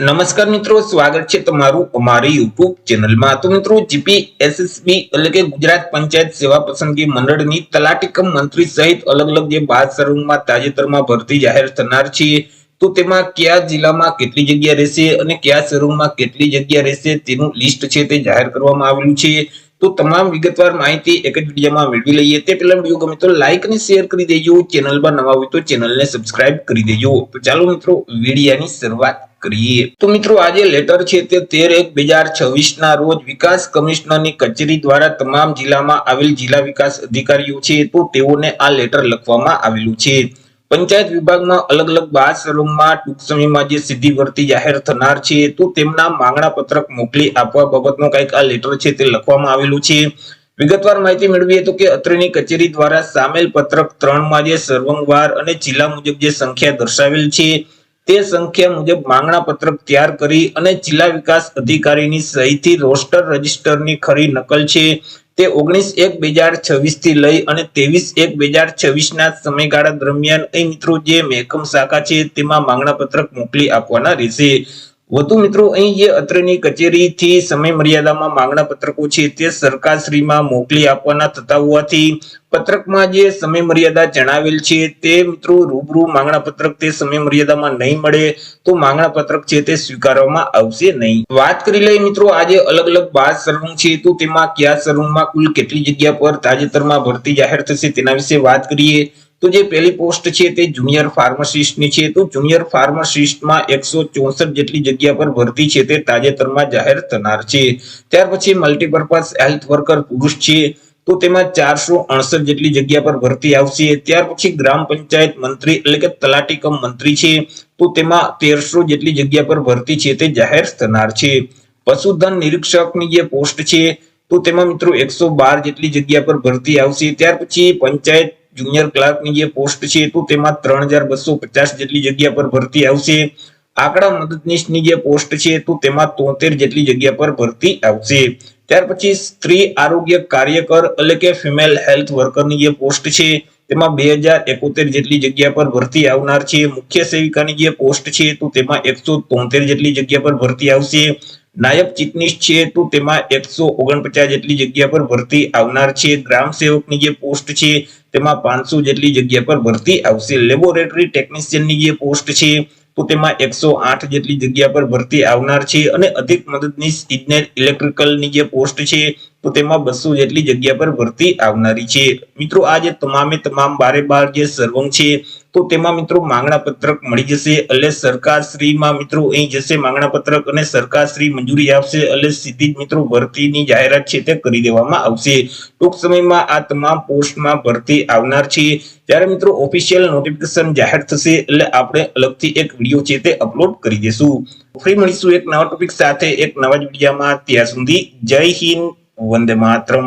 નમસ્કાર મિત્રો, સ્વાગત છે તમારું અમારી યુટ્યુબ ચેનલમાં. તો મિત્રો જીપી એસએસબી એટલે કે ગુજરાત પંચાયત સેવા પસંદગી મંડળની તલાટીકમ મંત્રી સહિત અલગ અલગ જે બાદ સર્વમાં તાજેતરમાં ભરતી જાહેર થનાર છે, તો તેમાં કયા જિલ્લામાં કેટલી જગ્યા રહેશે અને કયા શહેરોમાં કેટલી જગ્યા રહેશે તેનું લિસ્ટ છે તે જાહેર કરવામાં આવેલું છે. તો તમામ વિગતવાર માહિતી એક જ વિડીયોમાં મેળવી લઈએ. તે પહેલા વીડિયો ગમે તો લાઈક અને શેર કરી દેજો. ચેનલમાં નવા હોય તો ચેનલને સબસ્ક્રાઇબ કરી દેજો. તો ચાલો મિત્રો, વિડીયાની શરૂઆત કરીએ. તો મિત્રો, આજે લેટર છે તે તેર એક બે હજાર છવ્વીસ રોજ વિકાસ કમિશનરની કચેરી દ્વારા તમામ જિલ્લામાં આવેલ જિલ્લા વિકાસ અધિકારીઓ છે તો તેઓને આ લેટર લખવામાં આવેલું છે. પંચાયત વિભાગમાં અલગ અલગ બાર સર્વમાં ટૂંક સમયમાં જે સિદ્ધિ ભરતી જાહેર થનાર છે, તો તેમના માંગણા પત્રક મોકલી આપવા બાબતનો કંઈક આ લેટર છે તે લખવામાં આવેલું છે. વિગતવાર માહિતી મેળવીએ તો કે અત્રેની કચેરી દ્વારા સામેલ પત્રક ત્રણમાં જે સર્વંગવાર અને જિલ્લા મુજબ જે સંખ્યા દર્શાવેલ છે, તે સંખ્યા મુજબ માંગણા પત્રક તૈયાર કરી અને જિલ્લા વિકાસ અધિકારીની સહીથી રોસ્ટર રજિસ્ટરની ખરી નકલ છે. તે ઓગણીસ એક બે હજાર છવ્વીસથી લઈ અને ત્રેવીસ એક બે હજાર છવ્વીસ ના સમયગાળા દરમિયાન અહીં મિત્રો જે મહેકમ શાખા છે તેમાં માંગણા પત્રક મોકલી આપવાના રહેશે. વધુ મિત્રો, અહીં જે અત્રની કચેરીથી સમય મર્યાદામાં માંગણા પત્રકો છે તે સરકારશ્રીમાં મોકલી આપવાના થતા હોવાથી પત્રકમાં જે સમય મર્યાદા જણાવેલ છે તે મિત્રો રૂબરૂ માંગણા પત્રક તે સમય મર્યાદામાં નહીં મળે તો માંગણા પત્રક છે તે સ્વીકારવામાં આવશે નહીં. વાત કરી લઈએ મિત્રો, આજે અલગ અલગ બાર સર્વંગ છે તો તેમાં કયા સર્વંગમાં કુલ કેટલી જગ્યા પર તાજેતરમાં ભરતી જાહેર થશે તેના વિશે વાત કરીએ. તો જે પહેલી પોસ્ટ છે તે જુનિયર ફાર્માસિસ્ટની છે. તો જુનિયર ફાર્માસિસ્ટમાં એકસો ચોસઠ જેટલી જગ્યા પર ભરતી છે તે તાજેતરમાં જાહેર થનાર છે. ત્યાર પછી મલ્ટીપર્પઝ હેલ્થ વર્કર પુરુષ છે. તો તેમાં ચારસો અડસઠ જેટલી જગ્યા પર ભરતી આવશે. ત્યાર પછી ગ્રામ પંચાયત મંત્રી એટલે કે તલાટી કમ મંત્રી છે. તો તેમાં તેરસો જેટલી જગ્યા પર ભરતી છે તે જાહેર થનાર છે. પશુધન નિરીક્ષકની જે પોસ્ટ છે, તો તેમાં મિત્રો એકસો બાર જેટલી જગ્યા પર ભરતી આવશે. ત્યાર પછી પંચાયત જુનિયર ક્લાર્કની જે પોસ્ટ છે તો તેમાં ત્રણ હજાર બસો પચાસ જેટલી જગ્યા પર ભરતી આવશે. આંકડા મદદનીશની જે પોસ્ટ છે તો તેમાં તોતેર જેટલી જગ્યા પર ભરતી આવશે. ત્યાર પછી સ્ત્રી આરોગ્ય કાર્યકર એટલે કે ફિમેલ હેલ્થ વર્કરની જે પોસ્ટ છે, તેમાં બે હજાર એકોતેર જેટલી જગ્યા પર ભરતી આવનાર છે. મુખ્ય સેવિકાની જે પોસ્ટ છે તો તેમાં એકસો તોતેર જેટલી જગ્યા પર ભરતી આવશે. નાયબ ચીટનીશ છે તો તેમાં એકસો ઓગણપચાસ જેટલી જગ્યા પર ભરતી આવનાર છે. ગ્રામ સેવકની જે પોસ્ટ છે, તેમાં પાંચસો જેટલી જગ્યા પર ભરતી આવશે. લેબોરેટરી ટેકનિશિયનની જે પોસ્ટ છે, તો તેમાં એકસો આઠ જેટલી જગ્યા પર ભરતી આવનાર છે અને અધિક મદદનીશ ઇજનેર ઇલેક્ટ્રિકલની જે પોસ્ટ છે તો તેમાં બસો જેટલી જગ્યા પર ભરતી આવનારી છે. મિત્રો આ જે તમામે તમામ બારે બાર જે સર્વંગ છે, તો તેમાં મિત્રો માંગણા પત્રક મળી જશે. એટલે સરકાર શ્રીમાં મિત્રો અહીં જશે માંગણા પત્રક અને સરકારશ્રી મંજૂરી આપશે. એટલે સીધી જ મિત્રો ભરતીની જાહેરાત છે તે કરી દેવામાં આવશે. ટૂંક સમયમાં આ તમામ પોસ્ટમાં ભરતી આવનાર છે. ત્યારે મિત્રો ઓફિશિયલ નોટિફિકેશન જાહેર થશે. એટલે આપણે અલગથી એક વીડિયો છે તે અપલોડ કરી દેશું. ફરી મળીશું એક નવા ટોપિક સાથે, એક નવા જ વિડીયામાં. ત્યાં સુધી જય હિન્દ. ഓന്റെ മാത്രം